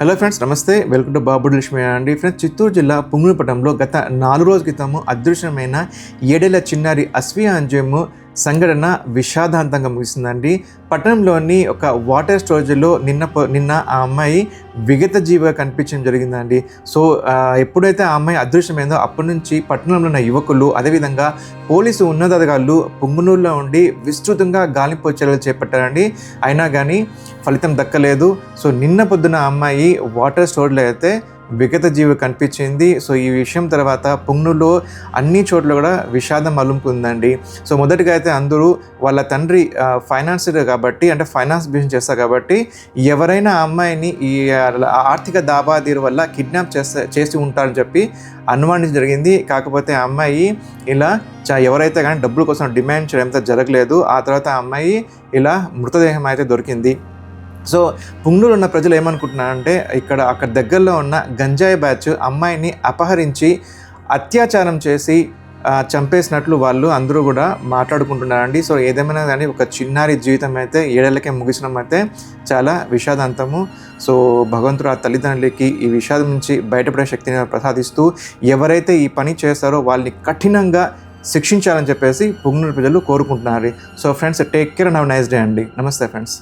Hello friends నమస్తే. Welcome to Babu Lakshmi అండి. Friends Chittoor జిల్లా పుంగులపట్నంలో గత నాలుగు రోజుల క్రితము అదృశ్యమైన ఏడేళ్ళ చిన్నారి అస్వి అంజము సంఘటన విషాదాంతంగా ముగిసిందండి. పట్టణంలోని ఒక వాటర్ స్టోరేజ్లో నిన్న నిన్న ఆ అమ్మాయి విగత జీవిగా కనిపించడం జరిగిందండి. సో ఎప్పుడైతే ఆ అమ్మాయి అదృశ్యమైందో అప్పటి నుంచి పట్టణంలో ఉన్న యువకులు అదేవిధంగా పోలీసు ఉన్నతాధికారులు పొంగునూరులో ఉండి విస్తృతంగా గాలింపు చర్యలు చేపట్టారండి. అయినా కానీ ఫలితం దక్కలేదు. సో నిన్న పొద్దున ఆ అమ్మాయి వాటర్ స్టోర్లో అయితే విగత జీవి కనిపించింది. సో ఈ విషయం తర్వాత పుంగులో అన్ని చోట్ల కూడా విషాదం అలుముకుందండి సో మొదటిగా అయితే అందరూ వాళ్ళ తండ్రి ఫైనాన్సర్ కాబట్టి అంటే ఫైనాన్స్ బిజినెస్ చేస్తారు కాబట్టి ఎవరైనా ఆ అమ్మాయిని ఈ ఆర్థిక దాబాదీరు వల్ల కిడ్నాప్ చేస్తే చేసి ఉంటారని చెప్పి అనుమానించడం జరిగింది. కాకపోతే ఆ అమ్మాయి ఇలా చా ఎవరైతే కానీ డబ్బుల కోసం డిమాండ్ చేయడంతో జరగలేదు. ఆ తర్వాత ఆ అమ్మాయి ఇలా మృతదేహం అయితే దొరికింది. సో పుంగనూరు ఉన్న ప్రజలు ఏమనుకుంటున్నారంటే ఇక్కడ అక్కడ దగ్గరలో ఉన్న గంజాయి బ్యాచ్ అమ్మాయిని అపహరించి అత్యాచారం చేసి చంపేసినట్లు వాళ్ళు అందరూ కూడా మాట్లాడుకుంటున్నారండి. సో ఏదేమైనా కానీ ఒక చిన్నారి జీవితం అయితే ఏడేళ్ళకే ముగిసినం అయితే చాలా విషాదాంతము. సో భగవంతుడు ఆ తల్లిదండ్రులకి ఈ విషాదం నుంచి బయటపడే శక్తిని ప్రసాదిస్తూ ఎవరైతే ఈ పని చేస్తారో వాళ్ళని కఠినంగా శిక్షించాలని చెప్పేసి పుంగనూరు ప్రజలు కోరుకుంటున్నారు. So friends take care and nice day అండి. నమస్తే ఫ్రెండ్స్.